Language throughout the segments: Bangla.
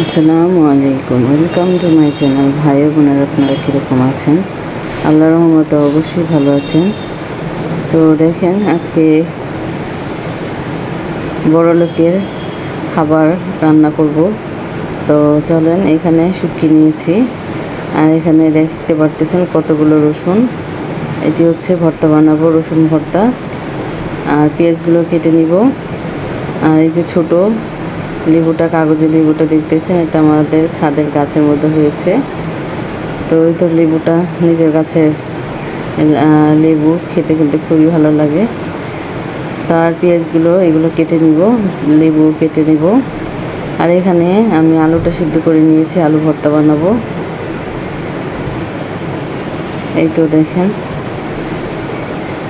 আসসালামু আলাইকুম। ওয়েলকাম টু মাই চ্যানেল ভাই বোনেরা, আপনারা কীরকম আছেন? আল্লাহ রহমতে অবশ্যই ভালো আছেন। তো দেখেন, আজকে বড় লোকের খাবার রান্না করব। তো চলেন, এখানে শুটকি নিয়েছি। আর এখানে দেখতে পারতেছেন কতগুলো রসুন। এটি হচ্ছে ভর্তা বানাবো, রসুন ভর্তা। আর পেঁয়াজগুলো কেটে নিব। আর এই যে ছোট লেবুটা কাগজে লেবুটা দেখতেছেন? এটা আমাদের ছাদের গাছের মধ্যে হয়েছে। তো ওই তো লেবুটা নিজের গাছের লেবু খেতে কিন্তু খুবই ভালো লাগে। তার পেঁয়াজগুলো এগুলো কেটে নিব, লেবু কেটে নিব। আর এখানে আমি আলুটা সিদ্ধ করে নিয়েছি, আলু ভর্তা বানাবো। এই তো দেখেন।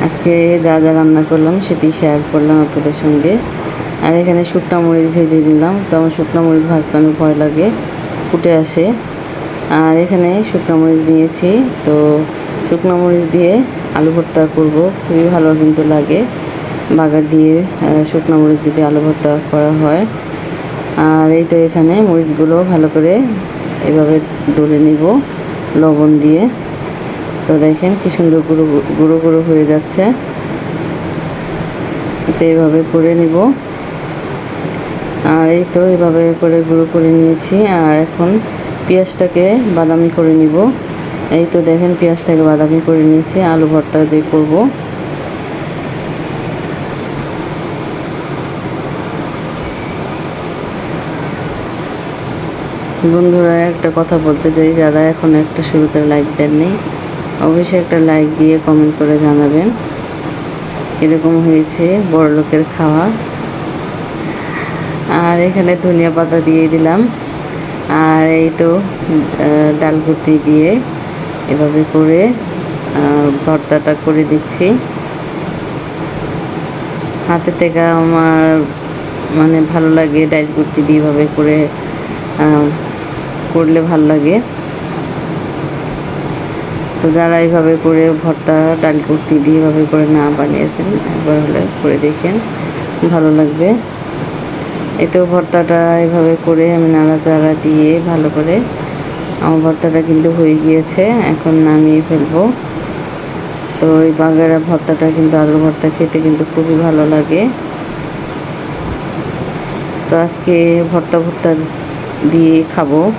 আজকে যা যা রান্না করলাম সেটি শেয়ার করলাম আপনাদের সঙ্গে। আর এখানে শুকনা মরিচ ভেজে নিলাম। তো আমার শুকনো মরিচ ভাজতে অনেক ভয় লাগে। ফুটে আসে। আর এখানে শুকনা মরিচ নিয়েছি। তো শুকনা মরিচ দিয়ে আলু ভর্তা করব। খুবই ভালো কিন্তু লাগে। বাগার দিয়ে শুকনা মরিচ যদি আলু ভর্তা করা হয়। আর এই তো এখানে মরিচগুলো ভালো করে এভাবে ডলে নিব লবণ দিয়ে। তো দেখেন কি সুন্দর গুঁড়ো গুঁড়ো গুঁড়ো হয়ে যাচ্ছে। তো এইভাবে করে নিব। আর এই তো এভাবে করে গুঁড়ো করে নিয়েছি, আর এখন পেঁয়াজটাকে বাদামি করে নিব। এই তো দেখেন পেঁয়াজটাকে বাদামি করে নিয়েছি, আলু ভর্তা যে করব। বন্ধুরা, একটা কথা বলতে চাই, যারা এখন একটা শুরুতে লাইক দেননি, অবশ্যই একটা লাইক দিয়ে কমেন্ট করে জানাবেন। এরকম হয়েছে বড় লোকের খাওয়া। আর এখানে ধনিয়া পাতা দিয়ে দিলাম। আর এই তো ডালগুটি দিয়ে এভাবে করে ভর্তাটা করে দিচ্ছি। হাতে থেকে আমার মানে ভালো লাগে ডাল কুর্তি দিয়ে এভাবে করে করলে ভালো লাগে। তো যারা এইভাবে করে ভর্তা ডাল কুর্তি দিয়ে এভাবে করে না বানিয়েছেন, একবার হলে করে দেখেন, ভালো লাগবে। এতেও ভর্তাটা এভাবে করে আমি নাড়াচাড়া দিয়ে ভালো করে, আমার ভর্তাটা কিন্তু হয়ে গিয়েছে, এখন নামিয়ে ফেলব। তো ওই বাগেরা ভর্তাটা কিন্তু আলু ভর্তা খেতে কিন্তু খুবই ভালো লাগে। তো আজকে ভর্তা ভর্তা দিয়ে খাব।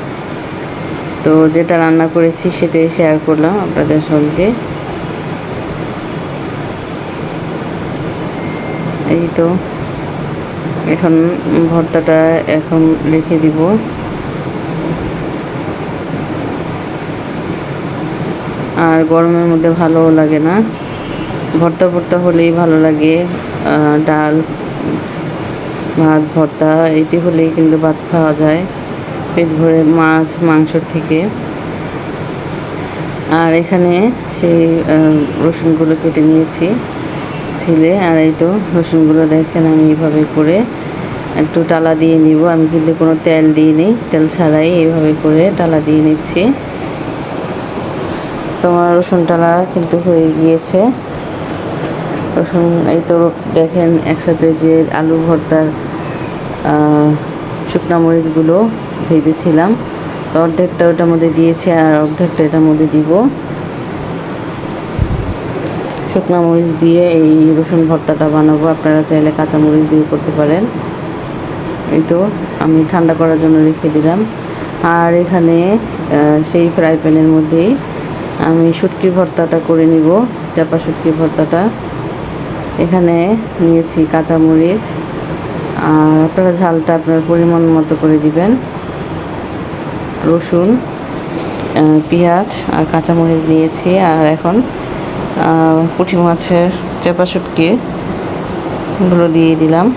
তো যেটা রান্না করেছি সেটাই শেয়ার করলাম আপনাদের সঙ্গে। এই তো। এখন ভর্তাটা এখন রেখে দিব। আর গরমের মধ্যে ভালোও লাগে না। ভর্তা ভর্তা হলেই ভালো লাগে। ডাল, ভাত, ভর্তা এটি হলেই কিন্তু ভাত খাওয়া যায় পেট ভরে মাছ, মাংসর থেকে। আর এখানে সেই রসুনগুলো কেটে নিয়েছি। ছিলে, আর এই তো রসুনগুলো দেখেন আমি এইভাবে করে একটু টালা দিয়ে নিব। আমি কিন্তু কোনো তেল দিইনি, তেল ছাড়াই এইভাবে করে টালা দিয়ে নিচ্ছি। তোমার রসুন টালা কিন্তু হয়ে গিয়েছে। রসুন, এই তো দেখেন একসাথে যে আলু ভর্তার শুকনা মরিচগুলো ভেজেছিলাম অর্ধেকটা ওটার মধ্যে দিয়েছি আর অর্ধেকটা এটার মধ্যে দিব। শুকনো মরিচ দিয়ে এই রসুন ভর্তাটা বানাবো। আপনারা চাইলে কাঁচা মরিচ দিয়ে করতে পারেন। এই তো, আমি ঠান্ডা করার জন্য রেখে দিলাম। আর এখানে সেই ফ্রাই প্যানের মধ্যেই আমি শুটকি ভর্তাটা করে নিব, চাপা শুটকি ভর্তাটা। এখানে নিয়েছি কাঁচা মরিচ। আর আপনারা ঝালটা আপনার পরিমাণ মতো করে দিবেন। রসুন পেঁয়াজ আর কাঁচামরিচ নিয়েছি। আর এখন পুঁটি মাছের চেপা শুটকি এগুলো দিয়ে দিলাম।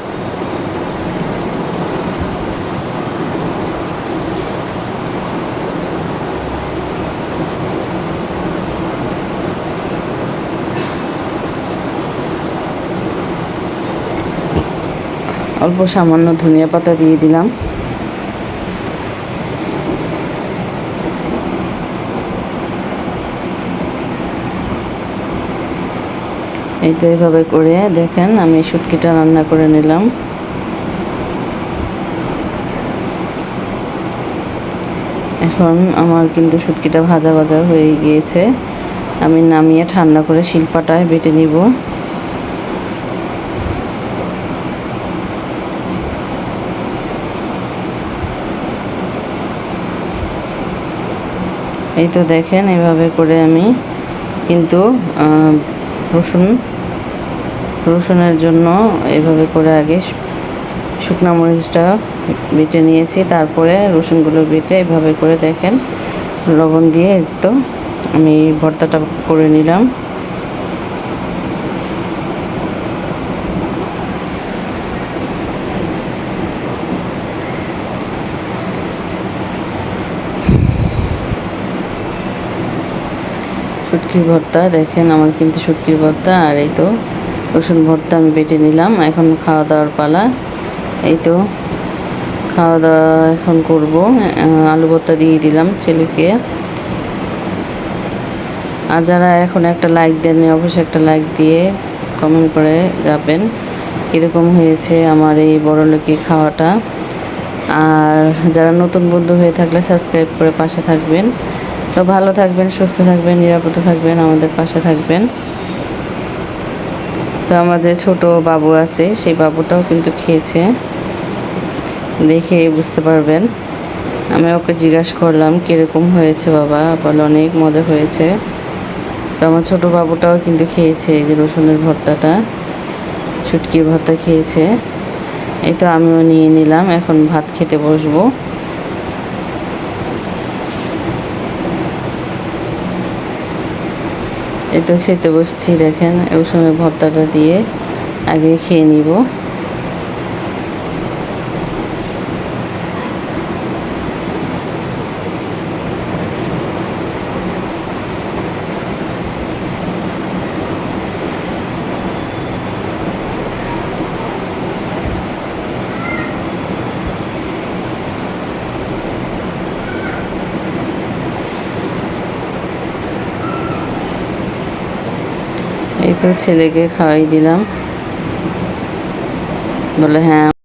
অল্প সামান্য ধনিয়া পাতা দিয়ে দিলাম। এই তো এইভাবে করে দেখেন, আমি শুটকিটা রান্না করে নিলাম। এখন আমার কিন্তু শুটকিটা ভাজা ভাজা হয়ে গিয়েছে। আমি নামিয়ে ঠান্ডা করে শিলপাটায় বেটে নিব। এই তো দেখেন, এভাবে করে আমি কিন্তু রসুন রসুনের জন্য এভাবে করে আগে শুকনো মরিচটা বেটে নিয়েছি। তারপরে রসুনগুলো বেটে এভাবে করে দেখেন। লবণ দিয়ে তো আমি ভর্তাটা করে নিলাম। শুটকির ভর্তা, দেখেন আমার কিন্তু শুটকির ভর্তা, আর এই তো রসুন ভর্তা আমি বেটে নিলাম, এখন খাওয়া দাওয়ার পালা। এই তো, খাওয়া দাওয়া এখন করব। আলু ভর্তা দিয়ে দিলাম ছেলেকে। আর যারা এখন একটা লাইক দেননি, অবশ্যই একটা লাইক দিয়ে কমেন্ট করে যাবেন। কীরকম হয়েছে আমার এই বড় লোকি খাওয়াটা। আর যারা নতুন বন্ধু হয়ে থাকলে সাবস্ক্রাইব করে পাশে থাকবেন। তো ভালো থাকবেন, সুস্থ থাকবেন, নিরাপদে থাকবেন, আমাদের পাশে থাকবেন। তো আমাদের ছোট বাবু আছে, সেই বাবুটাও কিন্তু খেয়েছে। দেখে বুঝতে পারবেন। আমি ওকে জিজ্ঞাসা করলাম, কীরকম হয়েছে বাবা? বলে, অনেক মজা হয়েছে। তো আমার ছোটো বাবুটাও কিন্তু খেয়েছে, এই যে রসুনের ভর্তাটা। শুটকির ভর্তা খেয়েছে। এই তো আমিও নিয়ে নিলাম, এখন ভাত খেতে বসবো। এই তো খেতে বসছি দেখেন রসুনের ভর্তাটা দিয়ে আগে খেয়ে নিব। ছেলেকে খাওয়াই দিলাম। বলে হ্যাঁ